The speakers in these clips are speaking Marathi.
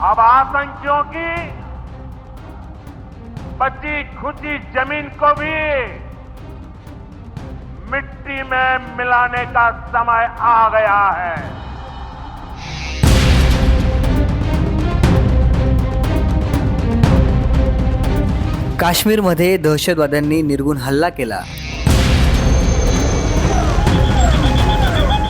अब आतंकियों की बची खुची ज़मीन को भी मिट्टी में मिलाने का समय आ गया है। काश्मीरमध्ये दहशतवाद्यांनी निर्गुण हल्ला केला.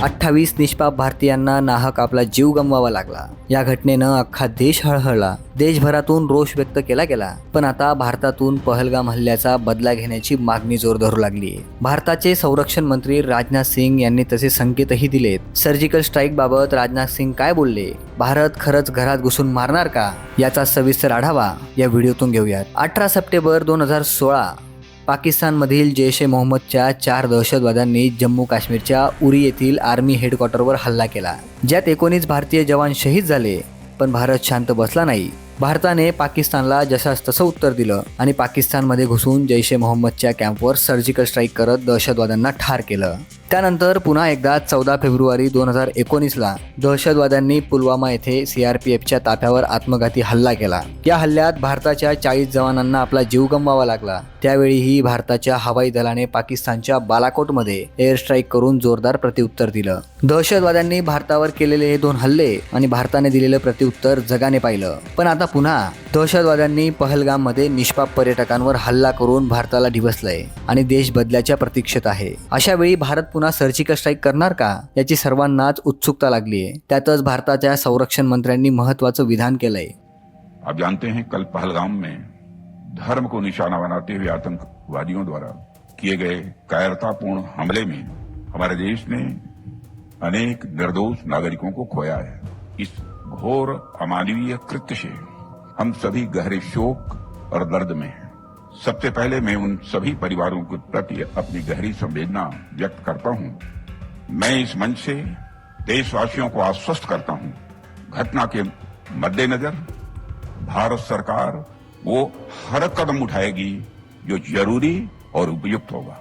अठ्ठावीस निष्पाप भारतीयांना नाहक आपला जीव गमवावा लागला. या घटनेनं अख्खा देश हळहळला. देशभरातून रोष व्यक्त केला गेला. पण आता भारतातून पहलगाम हल्ल्याचा बदला घेण्याची मागणी जोर धरू लागली. भारताचे संरक्षण मंत्री राजनाथ सिंग यांनी तसे संकेतही दिलेत. सर्जिकल स्ट्राईक बाबत राजनाथ सिंग काय बोलले? भारत खरंच घरात घुसून मारणार का? याचा सविस्तर आढावा या व्हिडिओतून घेऊयात. अठरा सप्टेंबर दोन हजार सोळा पाकिस्तानमधील जैश ए मोहम्मदच्या चार दहशतवाद्यांनी जम्मू काश्मीरच्या उरी येथील आर्मी हेडक्वार्टरवर हल्ला केला ज्यात एकोणीस भारतीय जवान शहीद झाले पण भारत शांत बसला नाही. भारताने पाकिस्तानला जशास तसं उत्तर दिलं आणि पाकिस्तानमध्ये घुसून जैश ए मोहम्मदच्या कॅम्पवर सर्जिकल स्ट्राईक करत दहशतवाद्यांना ठार केलं. त्यानंतर पुन्हा एकदा चौदा फेब्रुवारी दोन हजार एकोणीसला दहशतवाद्यांनी पुलवामा येथे सीआरपीएफच्या ताफ्यावर आत्मघाती हल्ला केला. या हल्ल्यात भारताच्या चाळीस जवानांना आपला जीव गमवावा लागला. त्यावेळीही भारताच्या हवाई दलाने पाकिस्तानच्या बालाकोटमध्ये एअर स्ट्राईक करून जोरदार प्रत्युत्तर दिलं. दहशतवाद्यांनी भारतावर केलेले हे दोन हल्ले आणि भारताने दिलेलं प्रत्युत्तर जगाने पाहिलं. पण आता पुन्हा दहशतवाद्यांनी पहलगाममध्ये निष्पाप पर्यटकांवर हल्ला करून भारताला ढिवसलंय आणि देश बदल्याच्या प्रतीक्षेत आहे. अशा वेळी भारत पुन्हा सर्जिकल स्ट्राईक करणार का? याची सर्वांनाच उत्सुकता लागली आहे त्यातच भारताच्या संरक्षण मंत्र्यांनी महत्वाचं विधान केलंय. आप जानते हैं, कल पहलगाम में धर्म को निशाना बनाते हुए आतंकवादियों द्वारा किए गए कायरतापूर्ण हमले में हमारे देश ने अनेक निर्दोष नागरिकों को खोया है। इस घोर अमानवीय कृत्य से हम सभी गहरे शोक और दर्द में हैं। सबसे पहले मैं उन सभी परिवारों के प्रति अपनी गहरी संवेदना व्यक्त करता हूँ। मैं इस मंच से देशवासियों को आश्वस्त करता हूँ, घटना के मद्देनजर भारत सरकार वो हर कदम उठाएगी जो ज़रूरी और उपयुक्त होगा।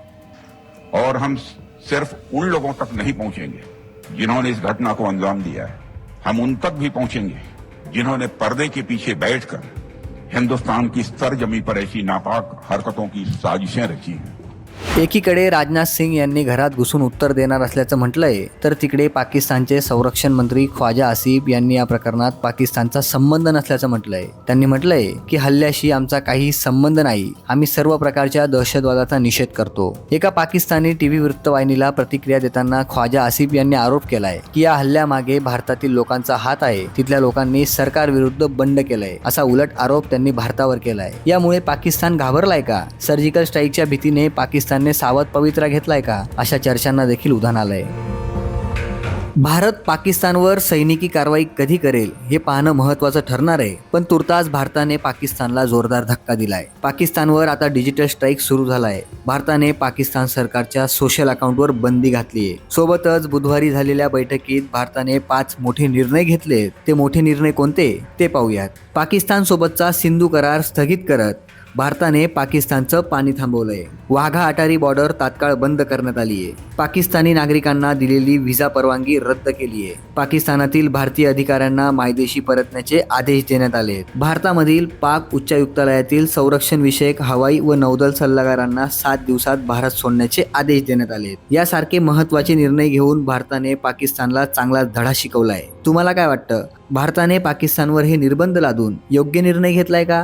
और हम सिर्फ़ उन लोगों तक नहीं पहुँचेंगे जिन्होंने इस घटना को अंजाम दिया है। हम उन तक भी पहुँचेंगे जिन्होंने पर्दे के पीछे बैठकर हिंदुस्तान की सरजमी पर ऐसी नापाक हरकतों की साजिशें रची हैं। एकीकडे राजनाथ सिंग यांनी घरात घुसून उत्तर देणार असल्याचं म्हटलंय तर तिकडे पाकिस्तानचे संरक्षण मंत्री ख्वाजा आसिफ यांनी या प्रकरणात पाकिस्तानचा संबंध नसल्याचं म्हटलंय. त्यांनी म्हटलंय की हल्ल्याशी आमचा काही संबंध नाही आम्ही सर्व प्रकारच्या दहशतवादाचा निषेध करतो. एका पाकिस्तानी टीव्ही वृत्तवाहिनीला प्रतिक्रिया देताना ख्वाजा आसिफ यांनी आरोप केलाय की या हल्ल्यामागे भारतातील लोकांचा हात आहे तिथल्या लोकांनी सरकार विरुद्ध बंड केलंय असा उलट आरोप त्यांनी भारतावर केलाय. यामुळे पाकिस्तान घाबरलाय का? सर्जिकल स्ट्राईकच्या भीतीने पाकिस्तान पाकिस्तानने सावध पवित्रा घेतलाय का? अशा चर्चांना देखील उधाण आलंय. भारत पाकिस्तानवर सैनिकी कारवाई कधी करेल हे पाहणं महत्त्वाचं ठरणार आहे पण तुर्तास भारताने पाकिस्तानला जोरदार धक्का दिलाय. पाकिस्तानवर आता डिजिटल स्ट्राईक सुरू झालाय. भारताने पाकिस्तान सरकारच्या सोशल अकाउंटवर बंदी घातली आहे. सोबतच बुधवारी झालेल्या बैठकीत भारताने पाच मोठे निर्णय घेतले ते मोठे निर्णय कोणते? ते पाहूयात. पाकिस्तान सोबतचा सिंधू करार स्थगित करत भारताने पाकिस्तानचं पाणी थांबवलंय. वाघा अटारी बॉर्डर तात्काळ बंद करण्यात आली आहे पाकिस्तानी नागरिकांना दिलेली व्हिसा परवानगी रद्द केली आहे पाकिस्तानातील भारतीय अधिकाऱ्यांना मायदेशी परतण्याचे आदेश देण्यात आले आहेत भारतामधील पाक उच्चायुक्तालयातील संरक्षण विषयक हवाई व नौदल सल्लागारांना सात दिवसात भारत सोडण्याचे आदेश देण्यात आले आहेत यासारखे महत्त्वाचे निर्णय घेऊन भारताने पाकिस्तानला चांगला धडा शिकवलाय. तुम्हाला काय वाटतं? भारताने पाकिस्तानवर हे निर्बंध लादून योग्य निर्णय घेतलाय का?